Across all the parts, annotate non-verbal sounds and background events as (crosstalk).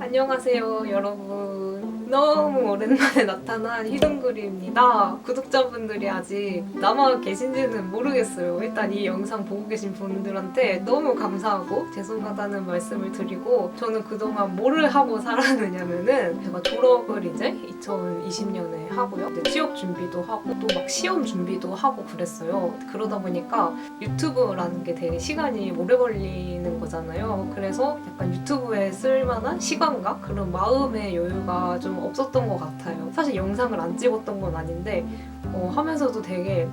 안녕하세요, 여러분. 너무 오랜만에 나타난 히든그리입니다. 구독자분들이 아직 남아 계신지는 모르겠어요. 일단 이 영상 보고 계신 분들한테 너무 감사하고 죄송하다는 말씀을 드리고 저는 그동안 뭐를 하고 살았느냐면은 제가 졸업을 이제 2020년에 하고요. 취업 준비도 하고 또 막 시험 준비도 하고 그랬어요. 그러다 보니까 유튜브라는 게 되게 시간이 오래 걸리는 거잖아요. 그래서 약간 유튜브에 쓸만한 시간과 그런 마음의 여유가 좀 없었던 것 같아요. 사실 영상을 안 찍었던 건 아닌데 어, 하면서도 되게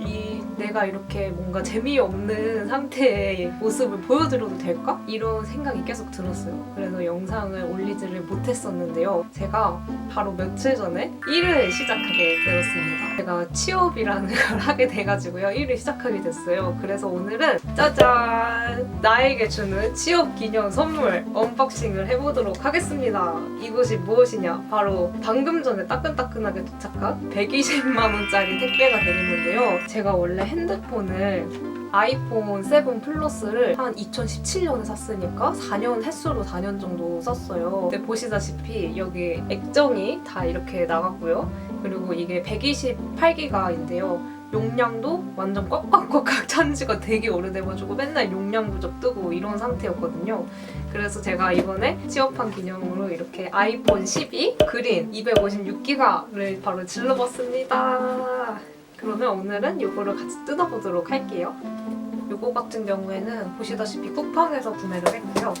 이 내가 이렇게 뭔가 재미없는 상태의 모습을 보여드려도 될까? 이런 생각이 계속 들었어요. 그래서 영상을 올리지를 못했었는데요. 제가 바로 며칠 전에 일을 시작하게 되었습니다. 제가 취업이라는 (laughs) 걸 하게 돼가지고요. 일을 시작하게 됐어요. 그래서 오늘은 짜잔! 나에게 주는 취업 기념 선물 언박싱을 해보도록 하겠습니다. 이곳이 무엇이냐? 바로 방금 전에 따끈따끈하게 도착한 120만원짜리 택배가 되겠는데요. 제가 원래 핸드폰을 아이폰 7 플러스를 한 2017년에 샀으니까 4년 횟수로 4년 정도 썼어요. 근데 보시다시피 여기 액정이 다 이렇게 나갔고요. 그리고 이게 128기가인데요. 용량도 완전 꽉꽉꽉꽉 (laughs) 찬 지가 되게 오래돼가지고 맨날 용량 부족 뜨고 이런 상태였거든요. 그래서 제가 이번에 취업한 기념으로 이렇게 아이폰 12 그린 256기가를 바로 질러봤습니다. 그러면 오늘은 이거를 같이 뜯어보도록 할게요. 이거 같은 경우에는 보시다시피 쿠팡에서 구매를 했고요.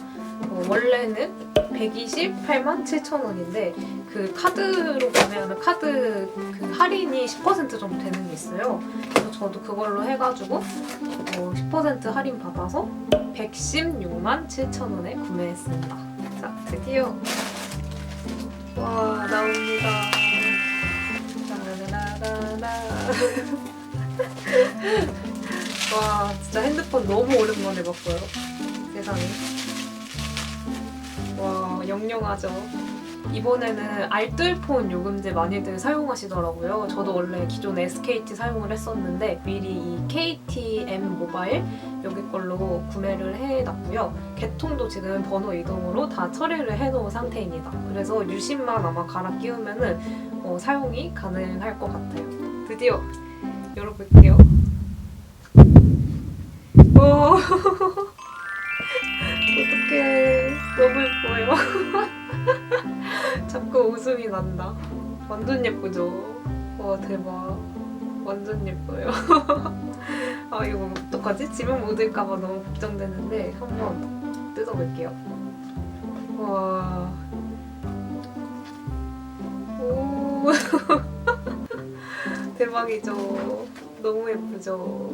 어, 원래는 128만 7천 원인데 그 카드로 구매하면 카드 그 할인이 10% 정도 되는 게 있어요. 그래서 저도 그걸로 해가지고 어, 10% 할인 받아서 116만 7천 원에 구매했습니다. 자, 드디어 와 나옵니다. (laughs) 와 진짜 핸드폰 너무 오랜만에 봤어요. 세상에. 와 영영하죠. 이번에는 알뜰폰 요금제 많이들 사용하시더라고요. 저도 원래 기존에 SKT 사용을 했었는데 미리 이 KTM 모바일 여기 걸로 구매를 해놨고요. 개통도 지금 번호 이동으로 다 처리를 해놓은 상태입니다. 그래서 유심만 아마 갈아 끼우면은 어, 사용이 가능할 것 같아요. 드디어 열어볼게요. 오, (laughs) 어떡해. 너무 예뻐요. (laughs) 자꾸 웃음이 난다. 완전 예쁘죠? 와, 대박. 완전 예뻐요. (laughs) 아, 이거 어떡하지? 지문 묻을까봐 너무 걱정되는데, 한번 뜯어볼게요. 와. 오. 대박이죠. 너무 예쁘죠.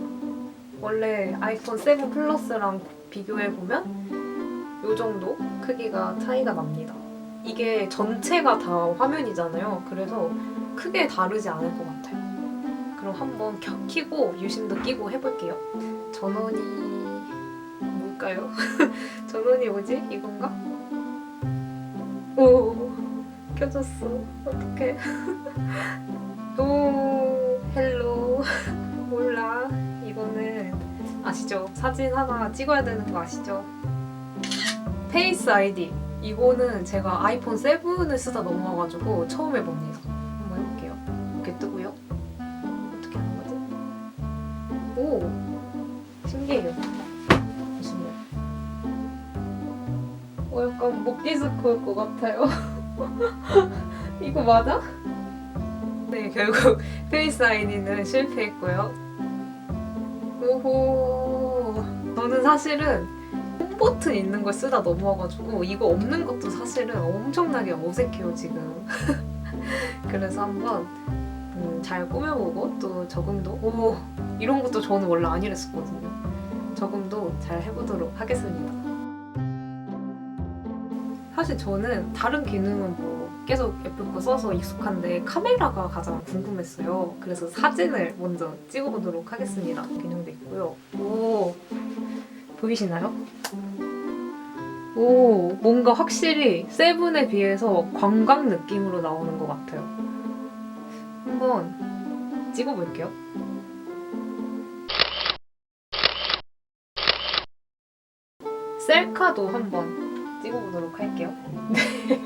원래 아이폰 7 플러스랑 비교해보면 이 정도 크기가 차이가 납니다. 이게 전체가 다 화면이잖아요. 그래서 크게 다르지 않을 것 같아요. 그럼 한번 켜, 키고 유심도 끼고 해볼게요. 전원이 뭘까요? (laughs) 전원이 뭐지? 이건가? 오 켜졌어. 어떡해. (laughs) 오 아시죠? 사진 하나 찍어야 되는 거 아시죠? 페이스 아이디 이거는 제가 아이폰 7을 쓰다 넘어와가지고 처음 해봅니다. 한번 해볼게요. 이렇게 뜨고요. 어떻게 하는 거지? 오 신기해요. 잠시만요. 어 약간 목 디스크일 것 같아요. (laughs) 이거 맞아? 네 결국 페이스 아이디는 실패했고요. 오호. 저는 사실은 홈버튼 있는 걸 쓰다 넘어와가지고 이거 없는 것도 사실은 엄청나게 어색해요 지금. (laughs) 그래서 한번 음, 잘 꾸며보고 또 적응도 오 이런 것도 저는 원래 안 이랬었거든요. 적응도 잘 해보도록 하겠습니다. 사실 저는 다른 기능은 뭐 계속 예쁠 거 써서 익숙한데 카메라가 가장 궁금했어요. 그래서 사진을 먼저 찍어보도록 하겠습니다 보이시나요? 오, 뭔가 확실히 세븐에 비해서 관광 느낌으로 나오는 것 같아요. 한번 찍어볼게요. 셀카도 한번 찍어보도록 할게요. 네.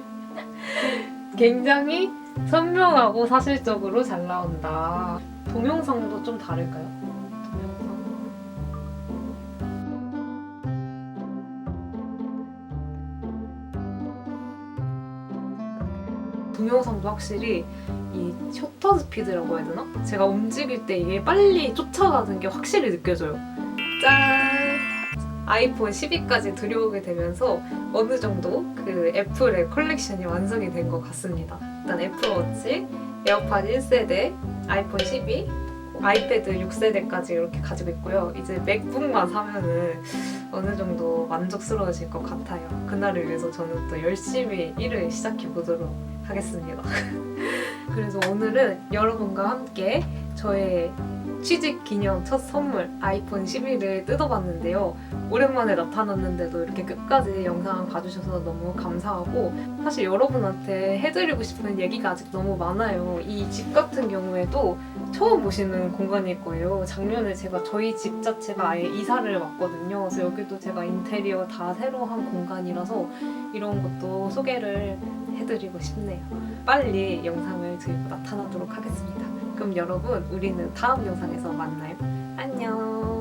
(laughs) 굉장히 선명하고 사실적으로 잘 나온다. 동영상도 좀 다를까요? 동영상도 확실히 이 셔터 스피드라고 해야 되나? 제가 움직일 때 이게 빨리 쫓아가는 게 확실히 느껴져요. 짠! 아이폰 12까지 들여오게 되면서 어느 정도 그 애플의 컬렉션이 완성이 된 것 같습니다. 일단 애플워치, 에어팟 1세대, 아이폰 12, 아이패드 6세대까지 이렇게 가지고 있고요. 이제 맥북만 사면은 어느 정도 만족스러워질 것 같아요. 그날을 위해서 저는 또 열심히 일을 시작해 보도록 하겠습니다. (laughs) 그래서 오늘은 여러분과 함께 저의 취직 기념 첫 선물 아이폰 12를 뜯어봤는데요. 오랜만에 나타났는데도 이렇게 끝까지 영상 봐주셔서 너무 감사하고 사실 여러분한테 해드리고 싶은 얘기가 아직 너무 많아요. 이 집 같은 경우에도 처음 보시는 공간일 거예요. 작년에 제가 저희 집 자체가 아예 이사를 왔거든요. 그래서 여기도 제가 인테리어 다 새로 한 공간이라서 이런 것도 소개를 해드리고 싶네요. 빨리 영상을 들고 나타나도록 하겠습니다. 그럼 여러분, 우리는 다음 영상에서 만나요. 안녕.